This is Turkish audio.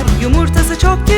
var. Yumurtası çok